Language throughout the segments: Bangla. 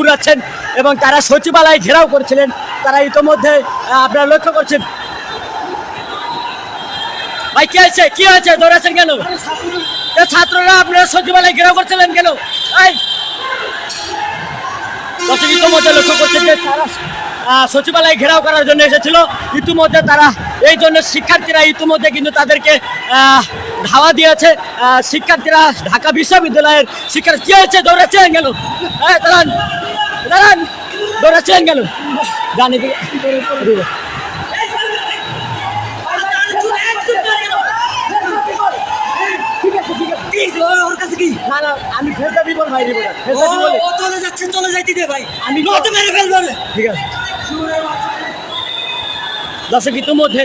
উড়াচ্ছেন এবং তারা সচিবালয় ঘেরাও করছিলেন। তারা ইতোমধ্যে আপনারা লক্ষ্য করছেন। ভাই, কি হয়েছে? কি হয়েছে? দৌড়াচ্ছেন কেন? ছাত্ররা আপনারা সচিবালয় ঘেরাও করছিলেন কেন? ইতিমধ্যে লক্ষ্য করছেন যে তারা সচিবালয় ঘেরাও করার জন্য এসেছিল। ইতিমধ্যে তারা, এই জন্য শিক্ষার্থীরা ইতিমধ্যে কিন্তু তাদেরকে ধাওয়া দিয়েছে শিক্ষার্থীরা ঢাকা বিশ্ববিদ্যালয়ের শিক্ষার্থী কি হয়েছে দৌড়াচ্ছেন গেল হ্যাঁ দাঁড়ান দাঁড়ান দৌড়াচ্ছেন গেল জানি আমি দিব ভাই দিব না। চলে যাচ্ছে চলে যাইতে দে ভাই। আমি মেরে ফেলবে। ঠিক আছে। দর্শক ইতিমধ্যে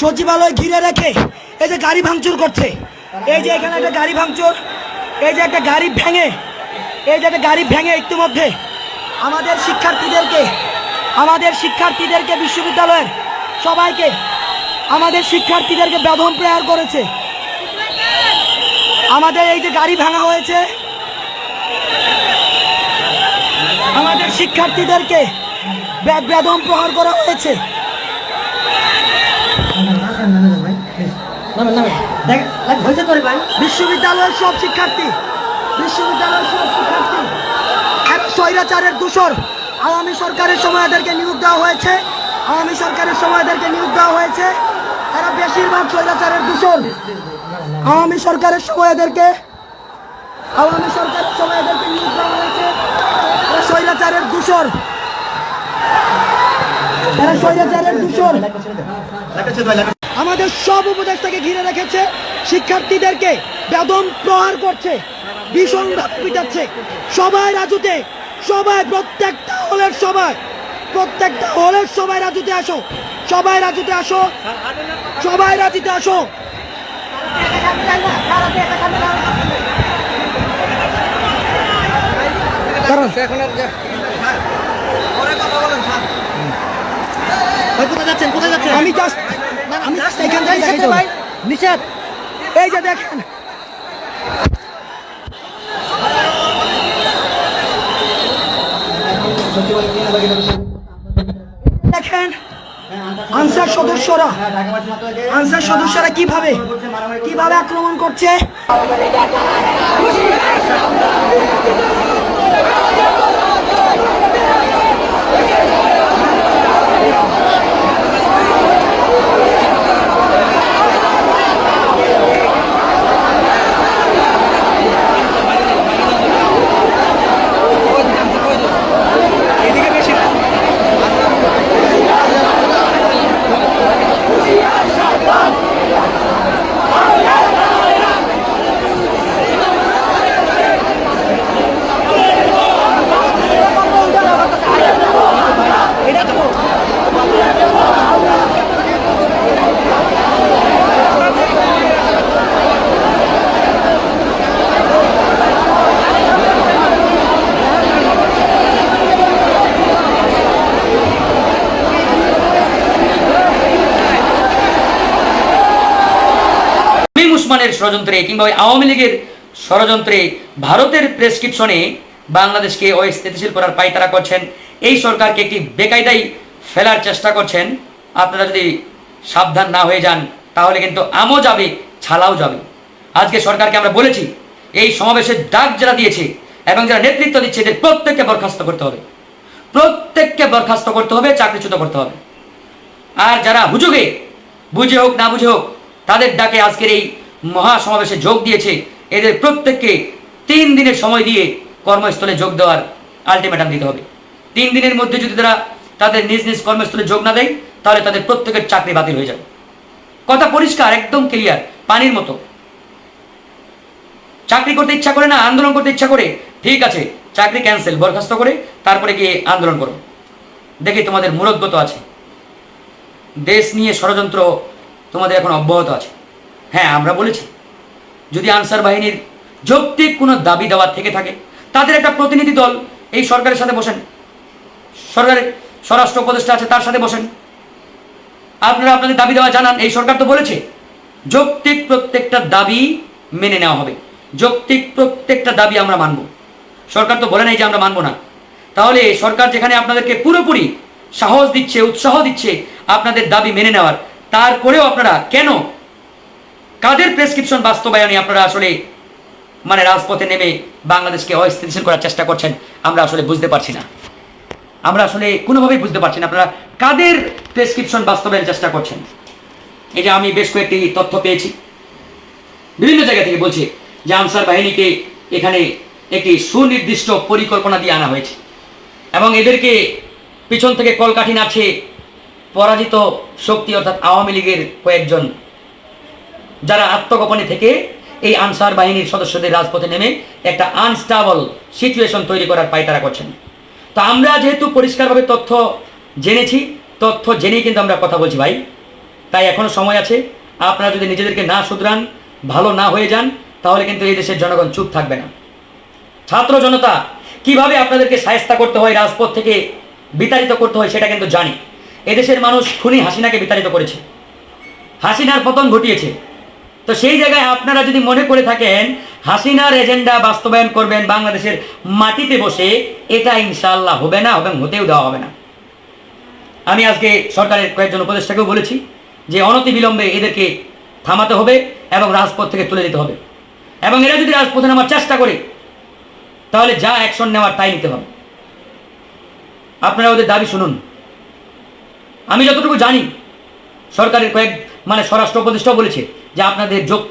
সচিবালয় ঘিরে রেখে এই যে গাড়ি ভাঙচুর করছে। এই যে এখানে একটা গাড়ি ভাঙচুর, এই যে একটা গাড়ি ভেঙে, এই যে একটা গাড়ি ভেঙে ইতিমধ্যে আমাদের শিক্ষার্থীদেরকে আমাদের শিক্ষার্থীদেরকে বিশ্ববিদ্যালয়ের সবাইকে, আমাদের শিক্ষার্থীদেরকে বেদম প্রয়ার করেছে। আমাদের এই যে গাড়ি ভাঙা হয়েছে, আমাদের শিক্ষার্থীদেরকে বেদম প্রহার করা হয়েছে। বিশ্ববিদ্যালয়ের সব শিক্ষার্থী বিশ্ববিদ্যালয়ের সব শিক্ষার্থী এক স্বৈরাচারের দূষর আওয়ামী সরকারের সময় এদেরকে নিয়োগ দেওয়া হয়েছে আওয়ামী সরকারের সময় এদেরকে নিয়োগ দেওয়া হয়েছে তারা বেশিরভাগ স্বৈরাচারের দূষর আওয়ামী সরকারের সময় এদেরকে আওয়ামী সরকারের সময় এদেরকে নিয়োগ দেওয়া হয়েছে তারা স্বৈরাচারের দূষর তারা স্বৈরাচারের দূষর আমাদের সব উপদেষ্টাকে ঘিরে রেখেছে শিক্ষার্থীদেরকে বেদম প্রহার করছে ভীষণভাবে পিটাচ্ছে। সবাই রাজুতে সবাই প্রত্যেকটা হলের সবাই প্রত্যেকটা হলের সবাই রাজুতে আসো সবাই রাজুতে আসো সবাই রাজুতে আসো। কারণ আমি জাস্ট আমি জাস্ট এখান থেকে দেখাই দেবো নিষেধ। এই যে দেখেন। দেখেন আনসার সদস্যরা আনসার সদস্যরা কীভাবে কীভাবে আক্রমণ করছে? রহমানের ষড়যন্ত্রে কিংবা ওই আওয়ামী লীগের ষড়যন্ত্রে ভারতের প্রেসক্রিপশনে বাংলাদেশকে অস্থিতিশীল করার পায়তারা করছেন। এই সরকারকে একটি বেকায়দায় ফেলার চেষ্টা করছেন। আপনারা যদি সাবধান না হয়ে যান, তাহলে কিন্তু আমও যাবে, ছালাও যাবে। আজকে সরকারকে আমরা বলেছি, এই সমাবেশের ডাক যারা দিয়েছে এবং যারা নেতৃত্ব দিচ্ছে, এদের প্রত্যেককে বরখাস্ত করতে হবে। প্রত্যেককে বরখাস্ত করতে হবে, চাকরিচ্যুত করতে হবে। আর যারা হুজুগে, বুঝে হোক, না বুঝে হোক, তাদের ডাকে আজকের এই মহা সমাবেশে যোগ দিয়েছে। এদের প্রত্যেককে তিন দিনের সময় দিয়ে কর্মস্থলে যোগ দেওয়ার আলটিমেটাম দিতে হবে। তিন দিনের মধ্যে যদি তারা তাদের নিজ নিজ কর্মস্থলে যোগ না দেয়, তাহলে তাদের প্রত্যেকের চাকরি বাতিল হয়ে যাবে। কথা পরিষ্কার, একদম ক্লিয়ার পানির মতো। চাকরি করতে ইচ্ছা করে না, আন্দোলন করতে ইচ্ছা করে, ঠিক আছে, চাকরি ক্যান্সেল বরখাস্ত করে, তারপরে গিয়ে আন্দোলন করো। দেখি তোমাদের মূরতগত আছে। দেশ নিয়ে ষড়যন্ত্র তোমাদের এখন অব্যাহত আছে। হ্যাঁ আমরা বলেছি। যদি আনসার বাহিনীর যৌক্তিক কোনো দাবি দেওয়া থেকে থাকে, তাদের একটা প্রতিনিধি দল এই সরকারের সাথে বসেন। সরকারের স্বরাষ্ট্র উপদেষ্টা আছে, তার সাথে বসেন। আপনারা আপনাদের দাবি দেওয়া জানান, এই সরকার তো বলেছে, যৌক্তিক প্রত্যেকটা দাবি মেনে নেওয়া হবে। যৌক্তিক প্রত্যেকটা দাবি আমরা মানব। সরকার তো বলে নাই যে আমরা মানব না। তাহলে সরকার যেখানে আপনাদেরকে পুরোপুরি সাহস দিচ্ছে, উৎসাহ দিচ্ছে আপনাদের দাবি মেনে নেওয়ার তারপরেও আপনারা কেন কাদের প্রেসক্রিপশন বাস্তবায়নে আপনারা আসলে মানে রাজপথে নেমে বাংলাদেশকে অস্থিতিশীল করার চেষ্টা করছেন, আমরা আসলে বুঝতে পারছি না। আমরা আসলে কোনোভাবেই বুঝতে পারছি না, আপনারা কাদের প্রেসক্রিপশন বাস্তবায়নের চেষ্টা করছেন? এই যে আমি বেশ কয়েকটি তথ্য পেয়েছি। বিভিন্ন জায়গা থেকে বলছি যে আনসার বাহিনীকে এখানে একটি সুনির্দিষ্ট পরিকল্পনা দিয়ে আনা হয়েছে এবং এদেরকে পিছন থেকে কলকাঠি নাচে পরাজিত শক্তি, অর্থাৎ আওয়ামী লীগের কয়েকজন যারা আত্মগোপনে থেকে এই আনসার বাহিনীর সদস্যদের রাজপথে নেমে একটা আনস্টাবল সিচুয়েশন তৈরি করার পায়তারা করছেন। তো আমরা যেহেতু পরিষ্কারভাবে তথ্য জেনেছি, তথ্য জেনেই কিন্তু আমরা কথা বলছি ভাই। তাই এখনও সময় আছে। আপনারা যদি নিজেদেরকে না শুধরান, ভালো না হয়ে যান, তাহলে কিন্তু এই দেশের জনগণ চুপ থাকবে না। ছাত্র জনতা, কীভাবে আপনাদেরকে সায়স্তা করতে হয়, রাজপথ থেকে বিতাড়িত করতে হয় সেটা কিন্তু জানি। এদেশের মানুষ খুনি হাসিনাকে বিতাড়িত করেছে। হাসিনার পতন ঘটিয়েছে। তো সেই জায়গায় আপনারা যদি মনে করে থাকেন, হাসিনার এজেন্ডা বাস্তবায়ন করবেন বাংলাদেশের মাটিতে বসে, এটা ইনশাল্লাহ হবে না এবং হতেও দেওয়া হবে না। আমি আজকে সরকারের কয়েকজন উপদেষ্টাকেও বলেছি যে অনতি বিলম্বে এদেরকে থামাতে হবে এবং রাজপথ থেকে তুলে দিতে হবে। এবং এরা যদি রাজপথে নামার চেষ্টা করে, তাহলে যা অ্যাকশন নেওয়ার তাই নিতে হবে। আপনারা ওদের দাবি শুনুন। আমি যতটুকু জানি, সরকারের কয়েক মানে স্বরাষ্ট্র উপদেষ্টাও বলেছে যে আপনাদের যৌক্তিক